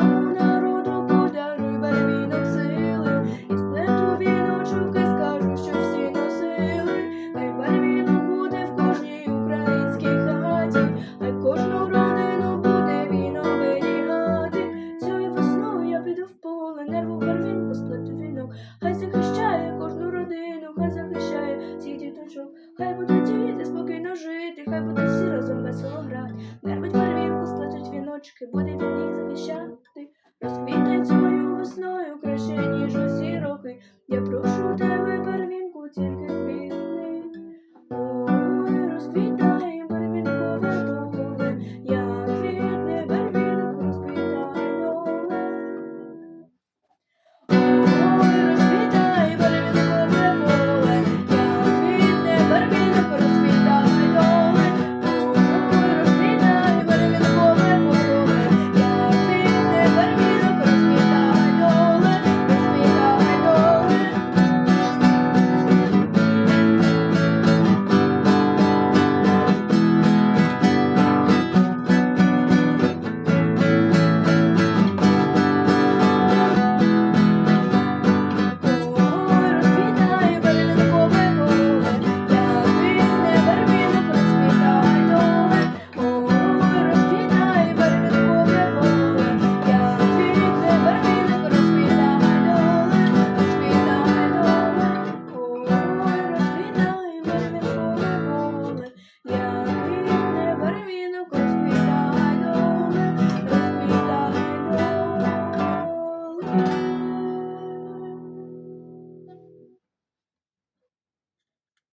народу подаруй барвінок сили, і сплету віночок і скажу, що всі носили, хай барвінок буде в кожній українській хаті, хай кожну родину буде він оберігати. Цією весною я піду в поле, нерву барвінку сплету вінок, хай захищає кожну родину, хай захищає всіх діточок, хай будуть діти спокійно жити, хай будуть всі разом весело грати, нервить барвінку, сплетуть віночки. буде